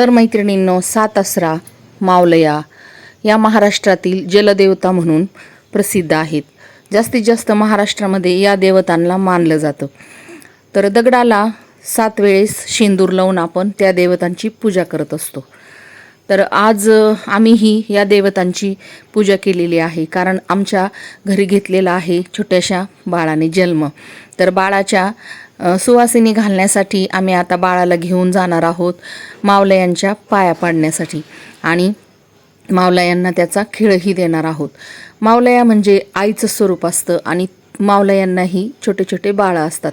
तर मैत्रिणींनो सात असरा मावलया या महाराष्ट्रातील जलदेवता म्हणून प्रसिद्ध आहेत. जास्तीत जास्त महाराष्ट्रामध्ये या देवतांना मानलं जातं. तर दगडाला सात वेळेस शेंदूर लावून आपण त्या देवतांची पूजा करत असतो. तर आज आम्हीही या देवतांची पूजा केलेली आहे. कारण आमच्या घरी घेतलेला आहे छोट्याशा बाळाने जन्म. तर बाळाच्या सुवासिनी घालण्यासाठी आम्ही आता बाळाला घेऊन जाणार आहोत मावलयांच्या पाया पाडण्यासाठी. आणि मावलयांना त्याचा खेळही देणार आहोत. मावलया म्हणजे आईचं स्वरूप असतं आणि मावलयांनाही छोटे छोटे बाळं असतात.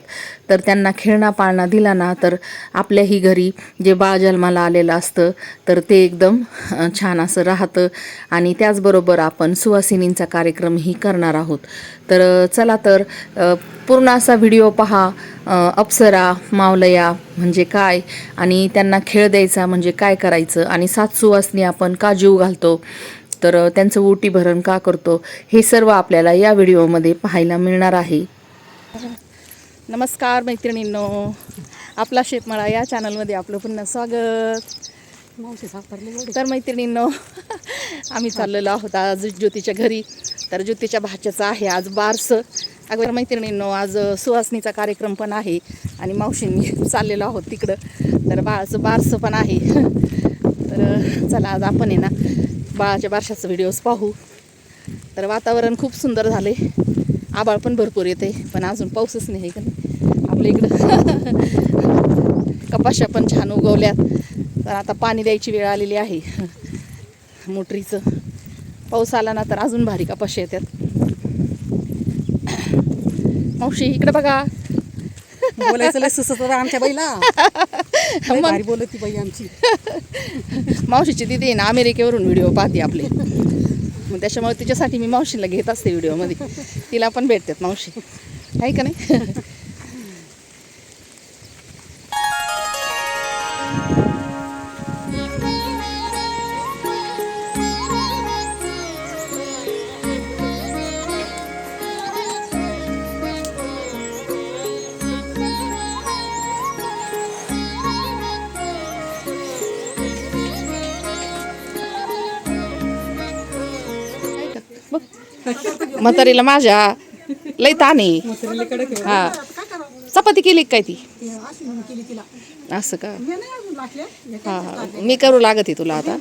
तर त्यांना खेळणा पाळणा दिला ना तर आपल्याही घरी जे बाळ जन्माला आलेलं असतं तर ते एकदम छान असं राहतं. आणि त्याचबरोबर आपण सुवासिनींचा कार्यक्रमही करणार आहोत. तर चला तर पूर्ण असा व्हिडिओ पहा. अप्सरा मावलया म्हणजे काय? आणि त्यांना खेळ द्यायचा म्हणजे काय करायचं? आणि सात सुवासनी आपण का जीव घालतो. तर त्यांचं ओटी भरण का करतो हे सर्व आपल्याला या व्हिडिओमध्ये पाहायला मिळणार आहे. नमस्कार मैत्रिणींनो. आपला शेतमाळा या चॅनलमध्ये आपलं पुन्हा स्वागत. तर मैत्रिणींनो आम्ही चाललेलो आहोत आज ज्योतीच्या घरी. तर ज्योतीच्या भाच्याचं आहे आज बारसं. अगोदर मैत्रिणींनो आज सुहासनीचा कार्यक्रम पण आहे. आणि मावशींनी चाललेलो आहोत तिकडं. तर बाळाचं बारसं पण आहे. तर चला आज आपण आहे ना बाळाच्या बारशाचं व्हिडिओज पाहू. तर वातावरण खूप सुंदर झाले आबाळ पण भरपूर येते पण अजून पाऊसच नाही का नाही? आपल्या इकडं. कपाशा पण छान उगवल्यात. तर आता पाणी द्यायची वेळ आलेली आहे. मोटरीचं. पाऊस आला ना तर अजून भारी कपाशा येतात. मावशी इकडं बघा. बोलायचं लय सुसत होतं आमच्या. भारी बोलत ती बाई आमची. मावशीची दिदी ना अमेरिकेवरून व्हिडिओ पाहते आपले. मग त्याच्यामुळे तिच्यासाठी मी मावशीला घेत असते व्हिडिओमध्ये. तिला पण भेटतात मावशी. आहे का नाही? म्हातारीला माझ्या लय ताण आहे. हा. चपाती केली काय ती? असं का? हा हा मी करू लागत तुला आता.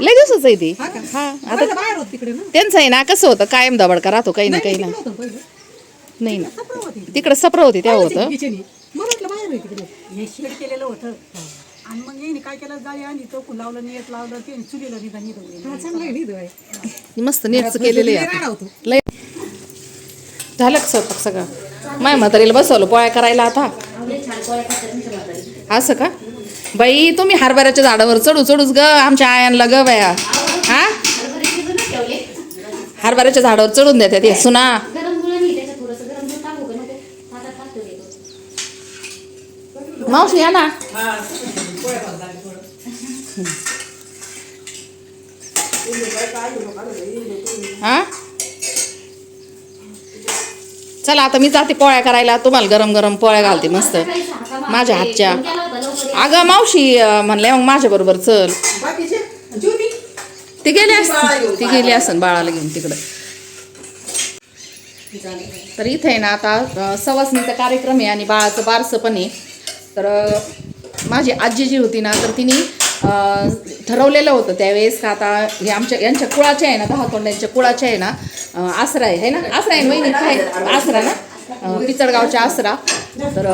लय दिवसच आहे ती. हा आता त्यांचं आहे ना कसं होतं कायम दबडका राहतो काही ना काही ना. नाही ना. तिकडे सप्र होती. तेव्हा होतं. हे आणि मग येईन काय केलं? जाळी आणि चौकून लावलं नेट लावलं ते चुलीला निघा निघ चांगलं आहे निघ ती मस्त नीटच केलेलं आहे लय झालं का स्वयंपाक सगळं? माय म्हातारीला बसवलं पोळ्या करायला आता. असं का? बाई तुम्ही हरभऱ्याच्या झाडावर चढू चढूच ग आमच्या आयांना ग बाया. हा? हरभऱ्याच्या झाडावर चढून देतात ते सुना. मावशी या ना. हा? चला आता मी जाते पोळ्या करायला. तुम्हाला गरम गरम पोळ्या घालते मस्त. माझ्या हातच्या. अगं मावशी म्हणले मग माझ्या बरोबर चल. ती गेली असती. ती गेली असन बाळाला घेऊन तिकडं. तर इथे आहे ना आता सवासणीचा कार्यक्रम आहे आणि बाळाचं बारसं पण आहे. तर माझी आजी जी होती ना तर तिने ठरवलेलं होतं त्यावेळेस का आता हे आमच्या यांच्या कुळाचे आहे ना दहा तोंड्यांच्या कुळाचे आहे ना आसरा आहे ना? आसरा आहे वहिनी काय? आसरा ना? पिचडगावच्या आसरा. तर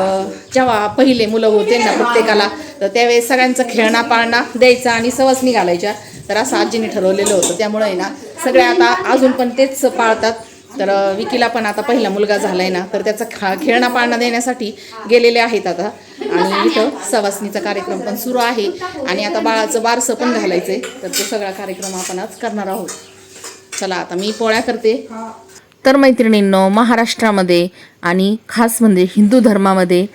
जेव्हा पहिले मुलं होते ना प्रत्येकाला तर त्यावेळेस सगळ्यांचा खेळणा पाळणा द्यायचा आणि सवासणी घालायच्या तर असं आजीने ठरवलेलं होतं. त्यामुळे आहे ना सगळ्या आता अजून पण तेच पाळतात. तर विकीला पण आता पहिला मुलगा झालाय ना तर त्याचा खा खेळणा पाळणा देण्यासाठी गेलेले आहेत आता. आणि इथं सवासणीचा कार्यक्रम पण सुरू आहे. आणि आता बाळाचं बारसं पण घालायचं आहे तर तो सगळा कार्यक्रम आपण आज करणार आहोत. चला आता मी पोळ्या करते. तर मैत्रिणींनो महाराष्ट्रामध्ये आणि खास म्हणजे हिंदू धर्मामध्ये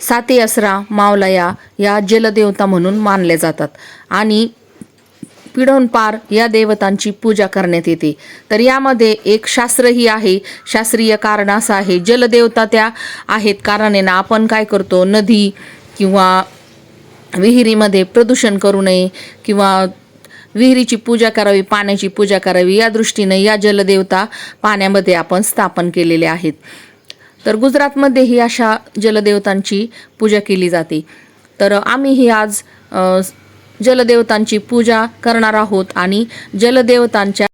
साते असरा मावलया या जलदेवता म्हणून मानल्या जातात. आणि पिढोनपार या देवतांची पूजा करण्यात येते. तर यामध्ये एक शास्त्रही आहे. शास्त्रीय कारण असं आहे. जलदेवता त्या आहेत. कारण ना आपण काय करतो? नदी किंवा विहिरीमध्ये प्रदूषण करू नये किंवा विहिरीची पूजा करावी पाण्याची पूजा करावी या दृष्टीने या जलदेवता पाण्यामध्ये आपण स्थापन केलेले आहेत. तर गुजरातमध्येही अशा जलदेवतांची पूजा केली जाते. तर आम्हीही आज जलदेवतांची पूजा करणार आहोत आणि जलदेवतांच्या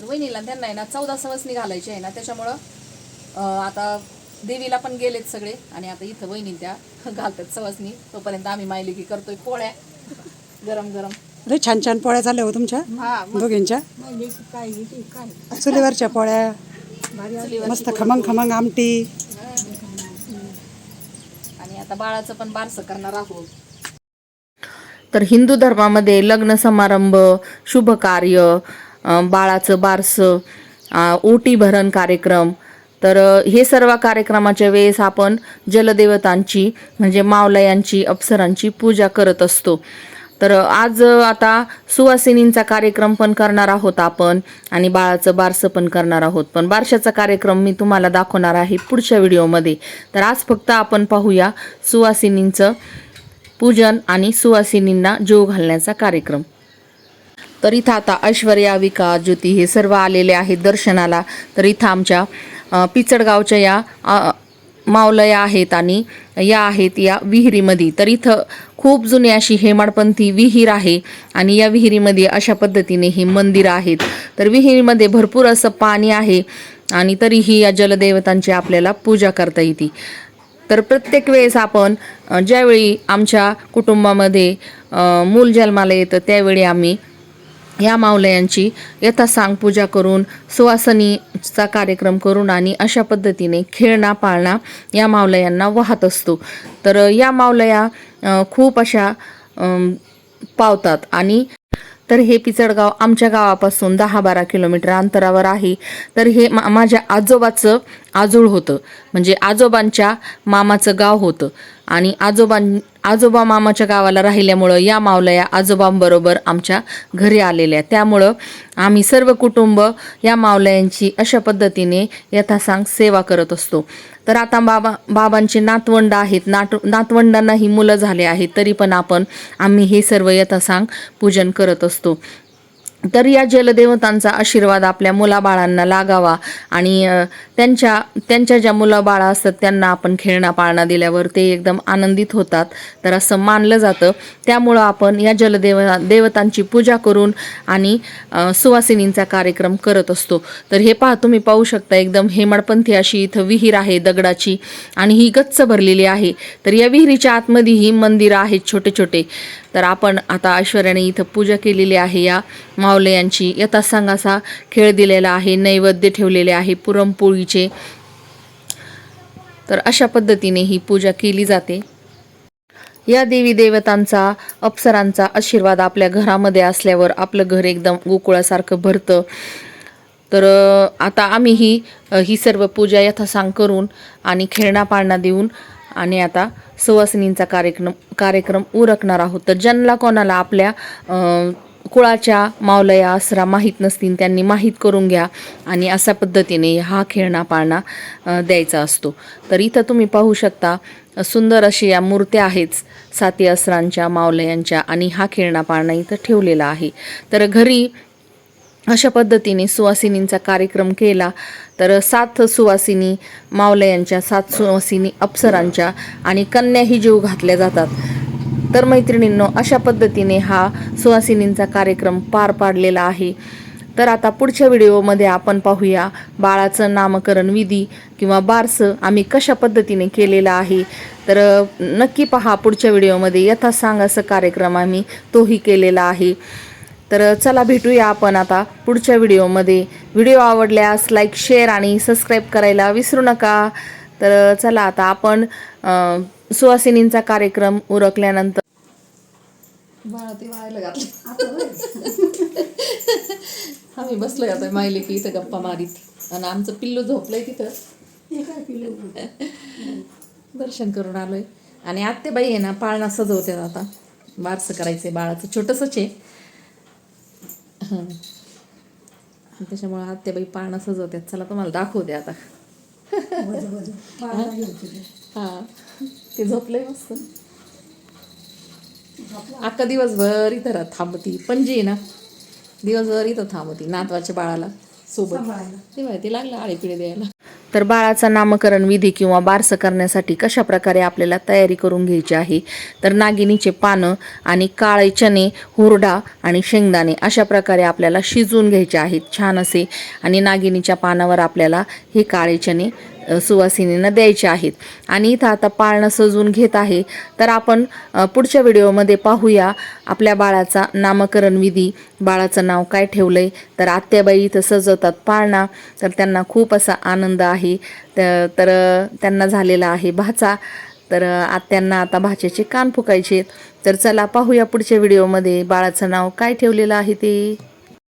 वहिनीला त्यांना आहे ना चौदा सवसनी घालायची आहे ना त्याच्यामुळं आता देवीला पण गेलेत सगळे आणि आता इथं वहिनी त्या घालतात सवसनी. तोपर्यंत आम्ही मायली की करतोय पोळ्या. गरम गरम. लय छान छान पोळ्या झाल्या हो तुमच्या? हा दोघींच्या? चुलीवरच्या पोळ्या. मस्त खमंग खमंग आमटी. आणि आता बाळाचं पण बारसं करणार आहोत. तर हिंदू धर्मामध्ये लग्न समारंभ शुभ कार्य बाळाचं बारसं ओटी भरण कार्यक्रम. तर हे सर्व कार्यक्रमाच्या वेळेस आपण जलदेवतांची म्हणजे मावलयांची अप्सरांची पूजा करत असतो. तर आज आता सुवासिनींचा कार्यक्रम पण करणार आहोत आपण आणि बाळाचं बारसं पण करणार आहोत. पण बारशाचा कार्यक्रम मी तुम्हाला दाखवणार आहे पुढच्या व्हिडिओमध्ये. तर आज फक्त आपण पाहूया सुवासिनींचं पूजन आणि सुवासिनींना जेव घालण्याचा कार्यक्रम. तर इथं आता ऐश्वर्या विकास ज्योती हे सर्व आलेले आहेत दर्शनाला. तर इथं आमच्या पिचडगावच्या या मावलया आहेत आणि या आहेत या विहिरीमध्ये. तर इथं खूप जुनी अशी हेमाडपंथी विहीर आहे आणि या विहिरीमध्ये अशा पद्धतीने ही मंदिरं आहेत. तर विहिरीमध्ये भरपूर असं पाणी आहे आणि तरीही या जलदेवतांची आपल्याला पूजा करता येते. तर प्रत्येक वेळेस आपण ज्यावेळी आमच्या कुटुंबामध्ये मूल जन्माला येतं त्यावेळी आम्ही या मावलयांची यथासांग पूजा करून सुवासनीचा कार्यक्रम करून आणि अशा पद्धतीने खेळणा पाळणा या मावलयांना वाहत असतो. तर या मावलया खूप अशा पावतात आणि तर हे पिचडगाव आमच्या गावापासून दहा बारा किलोमीटर अंतरावर आहे. तर हे मा माझ्या आजोबाचं आजोळ होतं. म्हणजे आजोबांच्या मामाचं गाव होतं. आणि आजोबां आजोबा मामाच्या गावाला राहिल्यामुळं या मावलया आजोबांबरोबर आमच्या घरी आलेल्या त्यामुळं आम्ही सर्व कुटुंब या मावलयांची अशा पद्धतीने यथासांग सेवा करत असतो. तर आता बाबा बाबांचे नातवंड आहेत. नात नातवंडांनाही मुलं झाले आहेत. तरी पण आपण आम्ही हे सर्व यथासांग पूजन करत असतो. तर या जलदेवतांचा आशीर्वाद आपल्या मुलाबाळांना लागावा आणि त्यांच्या त्यांच्या ज्या मुलाबाळा असतात त्यांना आपण खेळणा पाळणा दिल्यावर ते एकदम आनंदित होतात. तर असं मानलं जातं. त्यामुळं आपण या जलदेव देवतांची पूजा करून आणि सुवासिनींचा कार्यक्रम करत असतो. तर हे पहा तुम्ही पाहू शकता एकदम हेमाडपंथी अशी इथं विहीर आहे दगडाची आणि ही गच्च भरलेली आहे. तर या विहिरीच्या आतमध्येही मंदिरं आहेत छोटे छोटे तर आपण आता ऐश्वर्याने इथं पूजा केलेली आहे या मावलयांची यथासांग असा खेळ दिलेला आहे नैवेद्य ठेवलेले आहे पुरणपोळीचे. तर अशा पद्धतीने ही पूजा केली जाते. या देवी देवतांचा अप्सरांचा आशीर्वाद आपल्या घरामध्ये असल्यावर आपलं घर एकदम गोकुळासारखं भरतं. तर आता आम्ही ही ही सर्व पूजा यथासांग करून आणि खेळणा पाळणा देऊन आणि आता सुवासिनींचा कार्यक्रम कार्यक्रम उरकणार आहोत. तर ज्यांना कोणाला आपल्या कुळाच्या मावलया आसरा माहीत नसतील त्यांनी माहीत करून घ्या आणि अशा पद्धतीने हा खेळणा पाळणा द्यायचा असतो. तर इथं तुम्ही पाहू शकता सुंदर अशी या मूर्त्या आहेच साती असरांच्या मावलयांच्या आणि हा खेळणा पाळणा इथं ठेवलेला आहे. तर घरी अशा पद्धतीने सुवासिनींचा कार्यक्रम केला. तर सात सुवासिनी मावलयांच्या सात सुवासिनी अप्सरांच्या आणि कन्याही जीव घातल्या जातात. तर मैत्रिणींनो अशा पद्धतीने हा सुवासिनींचा कार्यक्रम पार पाडलेला आहे. तर आता पुढच्या व्हिडिओमध्ये आपण पाहूया बाळाचं नामकरण विधी किंवा बारसं आम्ही कशा पद्धतीने केलेलं आहे. तर नक्की पहा पुढच्या व्हिडिओमध्ये यथासांग असं कार्यक्रम आम्ही तोही केलेला आहे. तर चला भेटूया आपण आता पुढच्या व्हिडिओमध्ये. व्हिडिओ आवडल्यास लाईक शेअर आणि सबस्क्राईब करायला विसरू नका. तर चला आता आपण सुवासिनींचा कार्यक्रम उरकल्यानंतर. बाळा ते वाळायला घातलं आम्ही बसलो आता माहिले की इथं गप्पा मारीत. आणि आमचं पिल्लू झोपलंय तिथं. हे दर्शन करून आलोय. आणि आत्तेबाई आहे ना पाळणा सजवतात आता. बारसं करायचंय बाळाचं. छोटंसंच आहे. त्याच्यामुळे आत्तेबाई पाळणा सजवतात चला तुम्हाला दाखवते आता. हा? ते झोपलंय मस्त. अख्खा दिवसभर इथं थांबती. पणजी ना? दिवसभर इथं थांबती नातवाच्या बाळाला सोबत. सांभाळायला. ते लागलं आळीपिळे द्यायला. तर बाळाचा नामकरण विधी किंवा बारसं करण्यासाठी कशा प्रकारे आपल्याला तयारी करून घ्यायची आहे? तर नागिनीचे पानं आणि काळे चणे हुरडा आणि शेंगदाणे अशा प्रकारे आपल्याला शिजवून घ्यायचे आहेत. छान असे. आणि नागिनीच्या पानावर आपल्याला हे काळे चणे सुवासिनींना द्यायचे आहेत. आणि इथं आता पाळणं सजवून घेत आहे. तर आपण पुढच्या व्हिडिओमध्ये पाहूया आपल्या बाळाचा नामकरण विधी. बाळाचं नाव काय ठेवलं आहे तर आत्याबाई इथं सजवतात पाळणा. तर त्यांना खूप असा आनंद आहे. तर त्यांना झालेला आहे भाचा. तर आत्यांना आता भाच्याचे कान फुकायचे तर चला पाहूया पुढच्या व्हिडिओमध्ये बाळाचं नाव काय ठेवलेलं आहे ते.